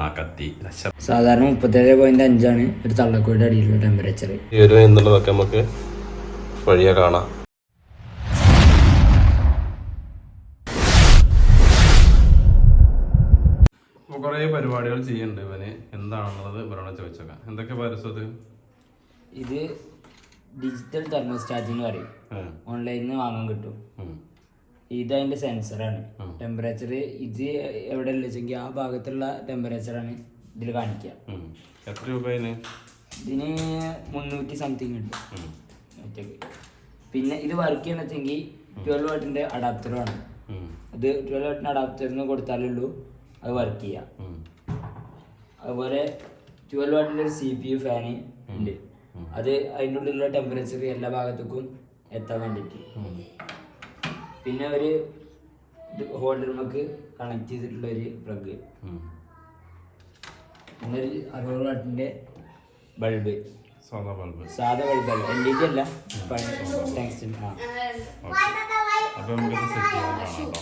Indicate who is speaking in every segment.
Speaker 1: ആ കത്തി
Speaker 2: സാധാരണ മുപ്പത്തേഴ് പോയിന്റ് അഞ്ചാണ് ഒരു തള്ളക്കോയുടെ അടിയിലുള്ള ടെമ്പറേച്ചർ
Speaker 1: എന്നുള്ളതൊക്കെ നമുക്ക് വഴിയെ കാണാം. കുറേ പരിപാടികൾ ചെയ്യുന്നുണ്ട് ഇവന്. എന്താണെന്നുള്ളത് ഇവരോട് ചോദിച്ചേക്കാം. എന്തൊക്കെ പരസ്യത്
Speaker 2: ഇത് ഡിജിറ്റൽ തെർമോസ്റ്റാറ്റ് എന്ന് പറയും. ഓൺലൈനിൽ നിന്ന് വാങ്ങാൻ കിട്ടും. ഇത് അതിന്റെ സെൻസറാണ് ടെമ്പറേച്ചർ ഇത് എവിടെ വെച്ചെങ്കിൽ ആ ഭാഗത്തുള്ള ടെമ്പറേച്ചറാണ് ഇതിൽ കാണിക്കുക
Speaker 1: എത്ര രൂപ
Speaker 2: ഇതിന്? മുന്നൂറ്റി സംതിങ് ഉണ്ട്. പിന്നെ ഇത് വർക്ക് ചെയ്യണമെങ്കിൽ ട്വൽവ് വാട്ടിന്റെ അഡാപ്റ്ററാണ് അത് ട്വൽവ് വാട്ടിന്റെ അഡാപ്റ്ററിന് കൊടുത്താലുള്ളൂ അത് വർക്ക് ചെയ്യുക അതുപോലെ ട്വൽവ് വാട്ടിന്റെ ഒരു സി പി യു ഫാന് ഉണ്ട് അത് അതിന്റെ ഉള്ളിലുള്ള ടെമ്പറേച്ചർ എല്ലാ ഭാഗത്തേക്കും എത്താൻ വേണ്ടിയിട്ട്. പിന്നെ ഒരു ഹോൾഡർമക്ക് കണക്ട് ചെയ്തിട്ടുള്ള ഒരു പ്ലഗ് പിന്നെ ഒരു അറുപത് വാട്ടിന്റെ ബൾബ്
Speaker 1: സാധാ ബൾബ്
Speaker 2: സാധാ ബൾബ് എൽ ഇ ഡി അല്ല. താങ്ക്സ് ആ.
Speaker 1: അപ്പോൾ നമുക്കത് സെറ്റ് ചെയ്യാൻ കാണാം കേട്ടോ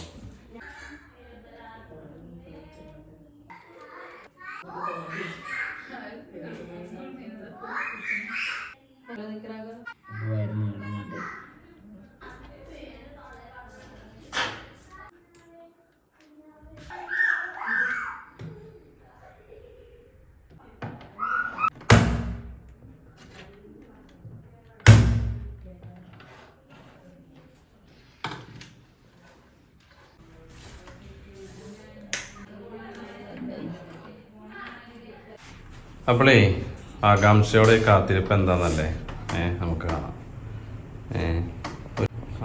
Speaker 1: അപ്പോളേ ആകാംക്ഷയോടെ കാത്തിരിപ്പ് എന്താന്നല്ലേ? ഏ നമുക്ക് കാണാം. ഏ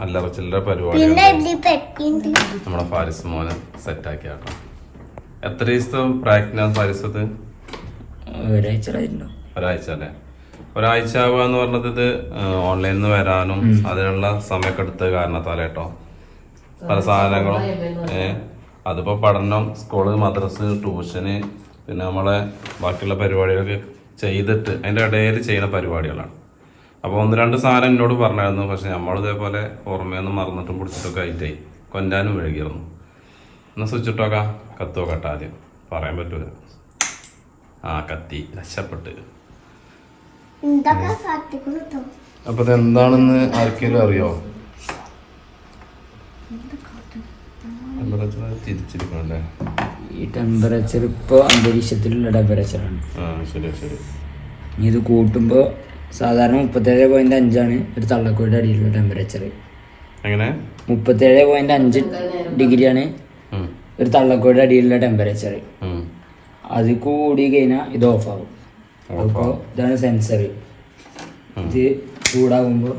Speaker 1: അല്ലറ ചില്ലറ പരിപാടി നമ്മുടെ ഫാരിസ് മോനെ സെറ്റാക്കി ആക്കാം എത്ര ദിവസത്തെ പ്രാക്ടിനാണ്
Speaker 2: കഴിഞ്ഞു.
Speaker 1: ഒരാഴ്ച അല്ലേ? ഒരാഴ്ച ആവുക എന്ന് പറഞ്ഞത് ഇത് ഓൺലൈനിൽ നിന്ന് വരാനും അതിനുള്ള സമയമൊക്കെ എടുത്ത കാരണത്താല കേട്ടോ പല സാധനങ്ങളും ഏഹ് അതിപ്പോ പഠനം സ്കൂൾ മദ്രസ് ട്യൂഷന് പിന്നെ നമ്മളെ ബാക്കിയുള്ള പരിപാടികളൊക്കെ ചെയ്തിട്ട് അതിന്റെ ഇടയിൽ ചെയ്യുന്ന പരിപാടികളാണ്. അപ്പോൾ ഒന്ന് രണ്ട് സാധനം എന്നോട് പറഞ്ഞായിരുന്നു പക്ഷെ നമ്മൾ ഇതേപോലെ ഓർമ്മയൊന്നും മറന്നിട്ടും പിടിച്ചിട്ടൊക്കെ ആയിട്ടേ കൊല്ലാനും വഴുകിയിരുന്നു എന്നാൽ സ്വിച്ച് ഇട്ടോക്കാം കത്ത് നോക്കട്ടെ ആദ്യം? പറയാൻ പറ്റൂല. ആ കത്തി. രക്ഷപ്പെട്ട്. അപ്പൊ എന്താണെന്ന് ആർക്കെങ്കിലും അറിയോ? തിരിച്ചിരിക്കണല്ലേ
Speaker 2: ഈ ടെമ്പറേച്ചർ ഇപ്പോൾ അന്തരീക്ഷത്തിലുള്ള ടെമ്പറേച്ചറാണ്
Speaker 1: ശരി ശരി
Speaker 2: ഇത് കൂട്ടുമ്പോൾ സാധാരണ മുപ്പത്തേഴ് പോയിന്റ് അഞ്ചാണ് ഒരു തള്ളക്കോയുടെ അടിയിലുള്ള ടെമ്പറേച്ചർ
Speaker 1: അങ്ങനെ
Speaker 2: മുപ്പത്തേഴ് പോയിന്റ് അഞ്ച് ഡിഗ്രിയാണ് ഒരു തള്ളക്കോയുടെ അടിയിലുള്ള ടെമ്പറേച്ചർ. അത് കൂടി കഴിഞ്ഞാൽ ഇത് ഓഫ് ആവും. അപ്പോൾ ഇതാണ് സെൻസർ ഇത് ചൂടാകുമ്പോൾ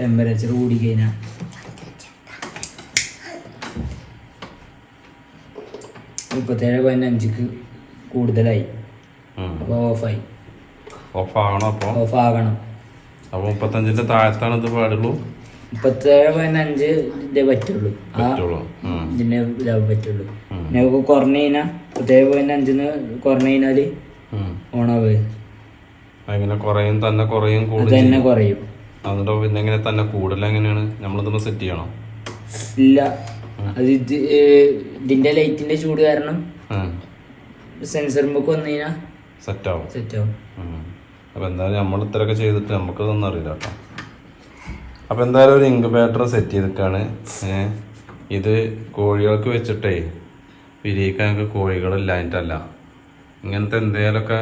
Speaker 2: ടെമ്പറേച്ചർ കൂടി കഴിഞ്ഞാൽ മുപ്പത്തേഴ് പോയിന്റ് അഞ്ചിക്ക് കൂടുതലായി. അപ്പോൾ ഓഫായി.
Speaker 1: ഓഫ് ആകണം അപ്പോൾ
Speaker 2: ഓഫ് ആകണം
Speaker 1: അപ്പൊ മുപ്പത്തഞ്ചിന്റെ താഴത്താണ് ഇത് പാടുള്ളൂ?
Speaker 2: മുപ്പത്തേഴ് പോയിന്റ് അഞ്ച് ഇതേ പറ്റുള്ളൂ. ആ ഇതാവും പറ്റുള്ളൂ. പിന്നെ കുറഞ്ഞു കഴിഞ്ഞാൽ മുപ്പത്തേഴ് പോയിന്റ് അഞ്ചിന് കുറഞ്ഞു കഴിഞ്ഞാൽ ഓണാവ്.
Speaker 1: അങ്ങനെ കുറയും തന്നെ കുറയും
Speaker 2: കൂടുതൽ
Speaker 1: കൂടും
Speaker 2: തന്നെ കുറയും.
Speaker 1: എന്നിട്ടോ പിന്നെ എങ്ങനെ തന്നെ കൂടുതൽ എങ്ങനെയാണ്? നമ്മളിതൊന്ന് സെറ്റ് ചെയ്യണം?
Speaker 2: ഇല്ല. അത് ഇത് ഇതിന്റെ ലൈറ്റിന്റെ ചൂട് കാരണം സെൻസർ മുക്ക് വന്നു കഴിഞ്ഞാൽ
Speaker 1: സെറ്റ് ആവും
Speaker 2: സെറ്റ് ആവും.
Speaker 1: അപ്പൊ എന്തായാലും നമ്മൾ ഇത്രയൊക്കെ ചെയ്തിട്ട് നമുക്കതൊന്നും അറിയില്ല കേട്ടോ. അപ്പൊ എന്തായാലും ഒരു ഇൻക്യുബേറ്റർ സെറ്റ് ചെയ്തിട്ടാണ് ഇത് കോഴികൾക്ക് വെച്ചിട്ടേ ഞങ്ങൾക്ക് കോഴികളില്ലായിട്ടല്ല ഇങ്ങനത്തെ എന്തെങ്കിലുമൊക്കെ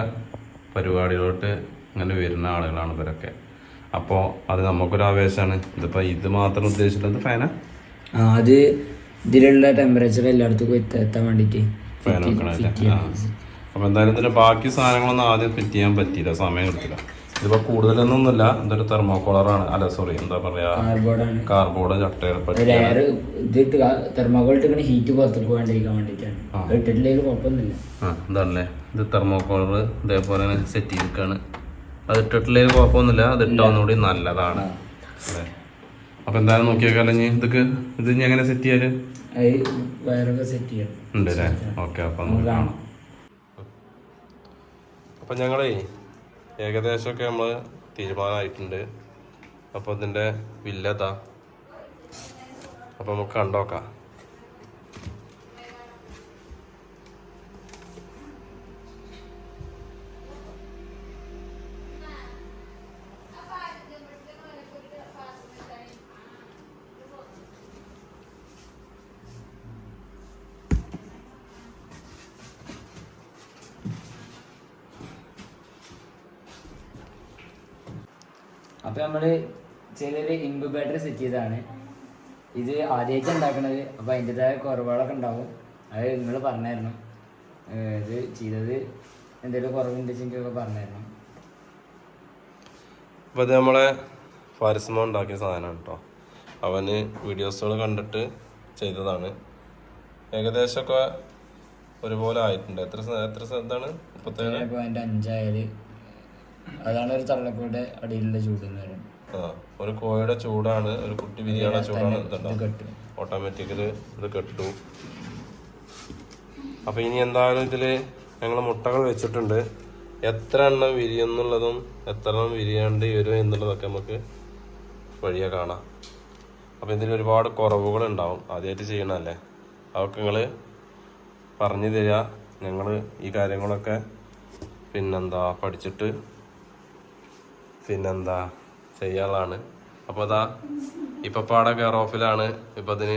Speaker 1: പരിപാടികളോട്ട് ഇങ്ങനെ വരുന്ന ആളുകളാണ് ഇവരൊക്കെ. അപ്പോൾ അത് നമുക്കൊരു ആവേശമാണ് ഇതിപ്പോൾ ഇത് മാത്രം ഉദ്ദേശിച്ചിട്ടുണ്ട് ഫാന?
Speaker 2: അത് ഇതിലുള്ള ടെമ്പറേച്ചർ എല്ലായിടത്തും എത്ത- എത്താൻ വേണ്ടിയിട്ട്
Speaker 1: അപ്പൊ എന്തായാലും ഇതിന്റെ ബാക്കി സാധനങ്ങളൊന്നും ആദ്യം ഫിറ്റ് ചെയ്യാൻ പറ്റിയില്ല. സമയം കിട്ടില്ല ഇതിപ്പോ കൂടുതലൊന്നുമില്ല. ഇതൊരു തെർമോക്കോളറാണ് അല്ല സോറി എന്താ
Speaker 2: പറയാ?
Speaker 1: കാർബോർഡ്
Speaker 2: ഇട്ടിങ്ങനെ ഹീറ്റ് പുറത്തേക്ക് വേണ്ടിയിട്ടാണ്.
Speaker 1: ഇതാണല്ലേ? ഇത് തെർമോക്കോളർ ഇതേപോലെ സെറ്റ് ചെയ്തിരിക്കാണ്. അത് ഇട്ടിട്ടില്ലെങ്കിൽ കുഴപ്പമൊന്നുമില്ല. അത് ഇട്ടാവുന്നൂടി നല്ലതാണ്. അല്ലേ? അപ്പോൾ എന്തായാലും നോക്കിയേക്കാലോ ഇനി ഇതൊക്കെ? ഇത് ഇനി എങ്ങനെ സെറ്റ്
Speaker 2: ചെയ്യാൽ? വയറൊക്കെ സെറ്റ്
Speaker 1: ഉണ്ട് അല്ലേ ഓക്കെ അപ്പം നമുക്ക് കാണാം. അപ്പം ഞങ്ങളേ ഏകദേശമൊക്കെ നമ്മൾ തീരുമാനമായിട്ടുണ്ട്. അപ്പോൾ ഇതിന്റെ വില്ലതാ അപ്പോൾ നമുക്ക് കണ്ടോക്കാം.
Speaker 2: അപ്പൊ നമ്മൾ ചെറിയൊരു ഇൻക്യുബേറ്റർ സെറ്റ് ചെയ്തതാണ്. ഇത് ആദ്യമായിട്ട് ഉണ്ടാക്കണത്. അപ്പൊ അതിന്റെതായ കുറവുകളൊക്കെ ഉണ്ടാവും. അത് നിങ്ങൾ പറഞ്ഞായിരുന്നു ഇത് ചെയ്തത് എന്തെങ്കിലും കുറവുണ്ടെച്ചെങ്കിലൊക്കെ പറഞ്ഞായിരുന്നു
Speaker 1: അപ്പോൾ ഇത് നമ്മളെ ഫാരിസ്മ ഉണ്ടാക്കിയ സാധനമാണ് കേട്ടോ അവന് വീഡിയോസുകൾ കണ്ടിട്ട് ചെയ്തതാണ്. ഏകദേശമൊക്കെ ഒരുപോലെ ആയിട്ടുണ്ട്. എത്ര എത്ര എന്താണ് മുപ്പത്തേഴ്?
Speaker 2: പോയിന്റ് അഞ്ചായാൽ അതാണ് ഒരു തള്ളക്കോയുടെ അടിയിലുള്ള ചൂട് എന്ന് പറയുന്നത്.
Speaker 1: ഒരു കോഴിയുടെ ചൂടാണ് ഒരു കുട്ടി ബിരിയാണി ചൂടാണ് ഓട്ടോമാറ്റിക്കലി ഇത് കെട്ടു അപ്പൊ ഇനി എന്തായാലും ഇതിൽ ഞങ്ങൾ മുട്ടകൾ വെച്ചിട്ടുണ്ട്. എത്ര എണ്ണം വിരിയെന്നുള്ളതും എത്ര എണ്ണം വിരിയാണ്ട് വരും എന്നുള്ളതൊക്കെ നമുക്ക് വഴിയെ കാണാം. അപ്പൊ ഇതിൽ ഒരുപാട് കുറവുകൾ ഉണ്ടാവും. ആദ്യമായിട്ട് ചെയ്യണല്ലേ അതൊക്കെ നിങ്ങൾ പറഞ്ഞു തരിക. ഞങ്ങൾ ഈ കാര്യങ്ങളൊക്കെ പിന്നെന്താ പഠിച്ചിട്ട് പിന്നെന്താ ചെയ്യാനുള്ളതാണ് അപ്പോൾ അതാ ഇപ്പൊ പാടെ കെയർ ഓഫിലാണ് ഇപ്പൊ അതിന്